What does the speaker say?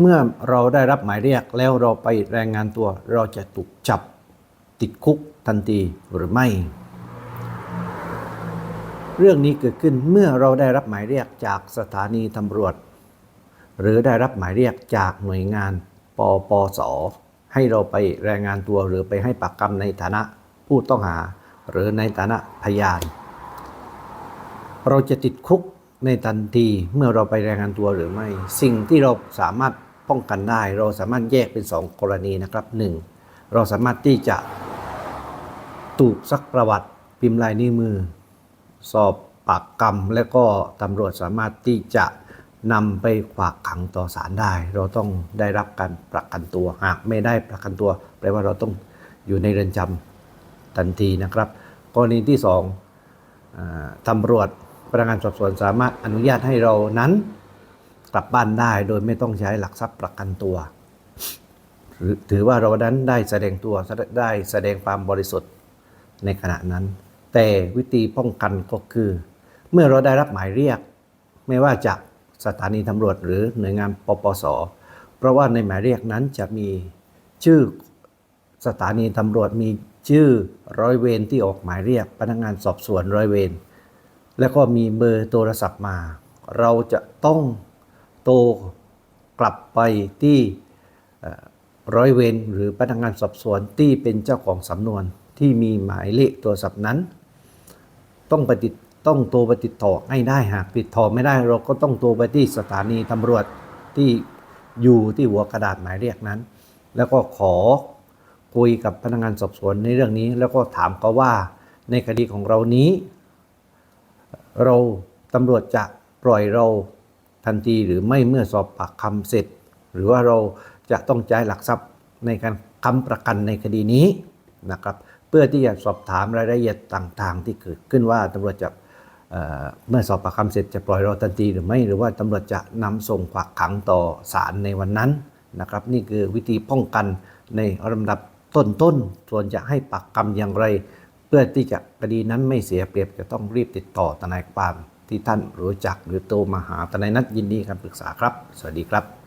เมื่อเราได้รับหมายเรียกแล้วเราไปแรายงานตัว เราจะถูกจับติดคุกทันทีหรือไม่ เรื่องนี้เกิดขึ้นเมื่อเราได้รับหมายเรียกจากสถานีตำรวจ หรือได้รับหมายเรียกจากหน่วยงานปปส ให้เราไปแรายงานตัวหรือไปให้ปากคำในฐานะผู้ต้องหา หรือในฐานะพยาน เราจะติดคุก ในทันทีเมื่อเราไปรายงานตัวหรือไม่ สิ่งที่เราสามารถป้องกันได้ เราสามารถแยกเป็นสองกรณีนะครับหนึ่งเราสามารถที่จะตูกซักประวัติพิมพ์ลายนิ้วมือ สอบปากคำและก็ตำรวจสามารถที่จะนำไปฝากขังต่อศาลได้ เราต้องได้รับการประกันตัวหากไม่ได้ประกันตัว แปลว่าเราต้องอยู่ในเรือนจำทันทีนะครับ กรณีที่สองอตำรวจ พนักงานสอบสวนสามารถอนุญาตให้เรานั้น กลับบ้านได้โดยไม่ต้องใช้หลักทรัพย์ประกันตัวหรือถือว่าเรานั้นได้แสดงตัวได้แสดงความบริสุทธิ์ในขณะนั้น แต่วิธีป้องกันก็คือ เมื่อเราได้รับหมายเรียก ไม่ว่าจากสถานีตำรวจหรือหน่วยงานปปส เพราะว่าในหมายเรียกนั้นจะมีชื่อสถานีตำรวจมีชื่อร้อยเวรที่ออกหมายเรียกพนักงานสอบสวนร้อยเวร แล้วก็มีเบอร์โทรศัพท์มา เราจะต้องโทรกลับไปที่ร้อยเวรหรือพนักงานสอบสวนที่เป็นเจ้าของสำนวนที่มีหมายเลขโทรศัพท์นั้น ต้องปติต้องโทรไปติดต่อให้ได้หากติดต่อไม่ได้เราก็ต้องโทรไปที่สถานีตำรวจที่อยู่ที่หัวกระดาษหมายเรียกนั้น แล้วก็ขอคุยกับพนักงานสอบสวนในเรื่องนี้ แล้วก็ถามเขาว่าในคดีของเรานี้ เราตำรวจจะปล่อยเราทันทีหรือไม่เมื่อสอบปากคำเสร็จ หรือว่าเราจะต้องจ่ายหลักทรัพย์ในการค้ำประกันในคดีนี้นะครับ เพื่อที่จะสอบถามรายละเอียดต่างๆ ที่เกิดขึ้นว่าตำรวจจะเเมื่อสอบปากคำเสร็จจะปล่อยเราทันทีหรือไม่ หรือว่าตำรวจจะนำส่งฝากขังต่อศาลในวันนั้นนะครับ นี่คือวิธีป้องกันในลำดับต้นๆส่วนจะให้ปากคำอย่างไร พื่อที่จะคดีนั้นไม่เสียเปรียบจะต้องรีบติดต่อทนายความที่ท่านรู้จักหรือโทรมาหาทนายนัดยินดีการปรึกษาครับ สวัสดีครับ